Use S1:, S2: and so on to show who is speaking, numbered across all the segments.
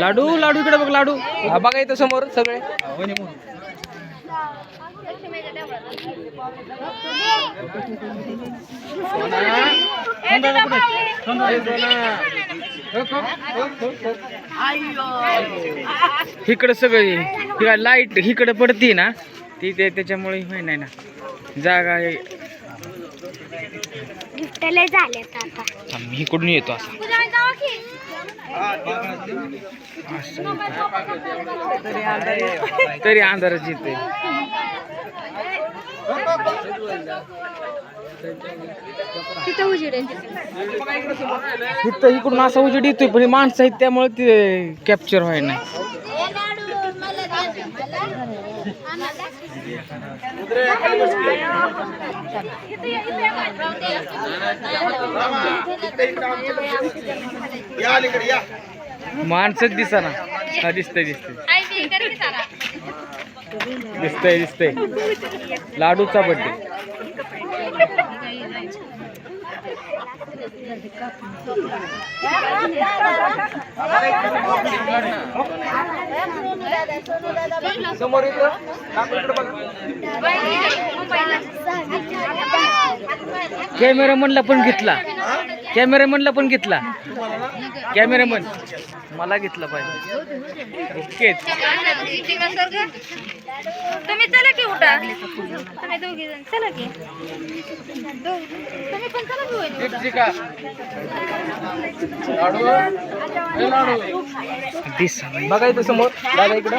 S1: लाडू लाडू इकडे बघ लाडू.
S2: हा बघा इथं समोर सगळे.
S1: इकडे सगळे लाइट इकडे पडती ना ती ते त्याच्यामुळे होय नाही ना. जागा आहे.
S3: त्याला झालेत आता.
S1: मी इकडून येतो असा. तरी अंधारच येते
S3: तिथं उजेड
S1: इकडून असा उजेड येतोय पण हे माणसं आहेत त्यामुळे ते कॅप्चर व्हाय नाही. माणसंच दिसाना. हा दिसतंय दिसतंय. दिसतंय दिसतंय. लाडूचा बड्डे
S2: समोर बघा.
S1: कॅमेरामनला पण घेतला. कॅमेरामनला पण घेतला. कॅमेरामन. मला घेतला पाहिजे. ओकेच
S3: तुम्ही चला की उठा. तुम्ही दोघी जण. चला की. तुम्ही पण चला की
S1: दिस
S2: बघा इथं समोर. दादा इकडं.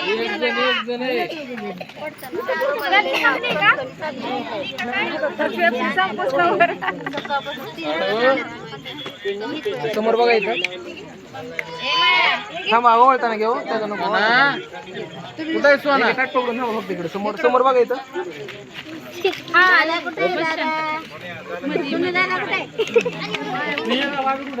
S3: एक जण एक जण
S2: समोर बघा इथं. थांबा ओळताना घेऊ. त्याचा नको. कुठं आहे सोना? काट पकडून थांबा फक्त इकडे. समोर समोर बघा इथं.
S3: हा, बाबू.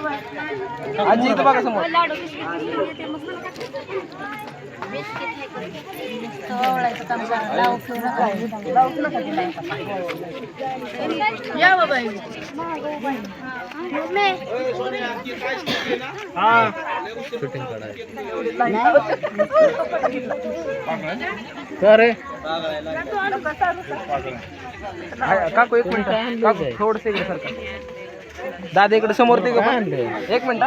S2: आजी इथं बघा समोर.
S3: या बाबा
S1: का रे
S2: हा, काकू एक मिनिट. काकू थोडस इकडे सरका. दादा इकडे समोर ते एक मिनिट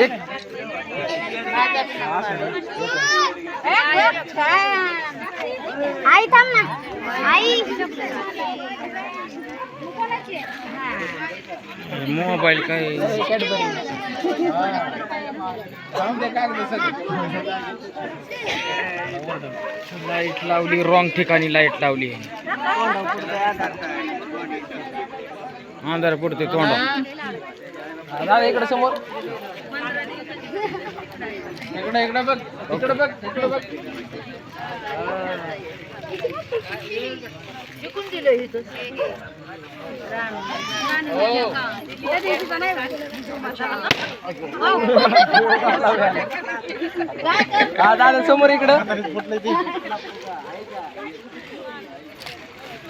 S2: एक.
S3: आई थांब ना. आई.
S1: मोबाईल काय? लाईट लावली रॉंग ठिकाणी लाईट लावली. अंधार पडते तोंडा
S2: इकडे समोर. इकडे इकडे बघ इकडे बघ इकडे बघ.
S3: दिलं इथं
S2: दादा समोर इकडं.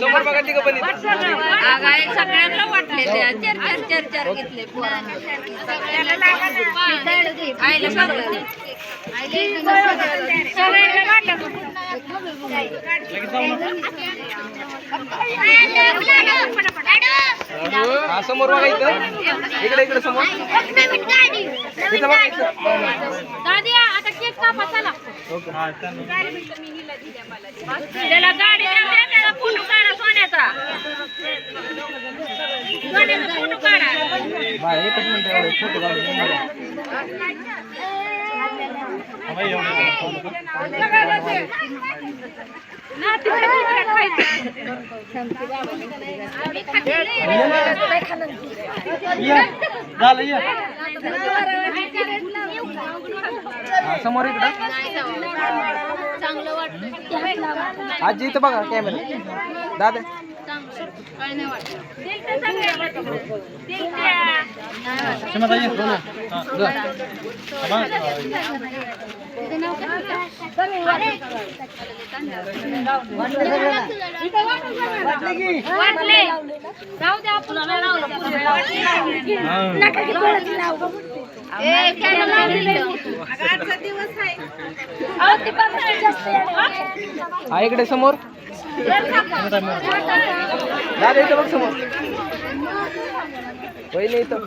S2: समोर बघा तिघं पण इथं.
S3: सगळ्यांना वाटलेले चार चार चार चार घेतले. आईला सांगितलं. सगळ्यांना वाटलं.
S2: समोर बघा इथं. इकडे इकडे समोर. इथं बघा इथं.
S3: दादी आता केक कापा चला. त्याला गाडी द्या, फोटो काढा सोन्याचा. सोन्याचा फोटो काढा.
S2: बाय एकच मिनिट फोटो समोर इकडं. आजी इथं बघा कॅमेरा दादा.
S3: काय
S2: हा इकडे समोर. दादा इथं बघ समोर. पहिले इथं.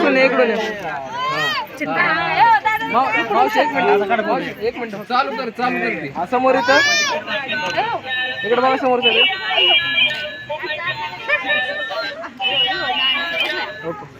S2: एक मिनिट. मावशी, एक मिनिट. चालू कर चालू कर. समोर इथं. इकडे बघा समोर सगळे
S3: गाडी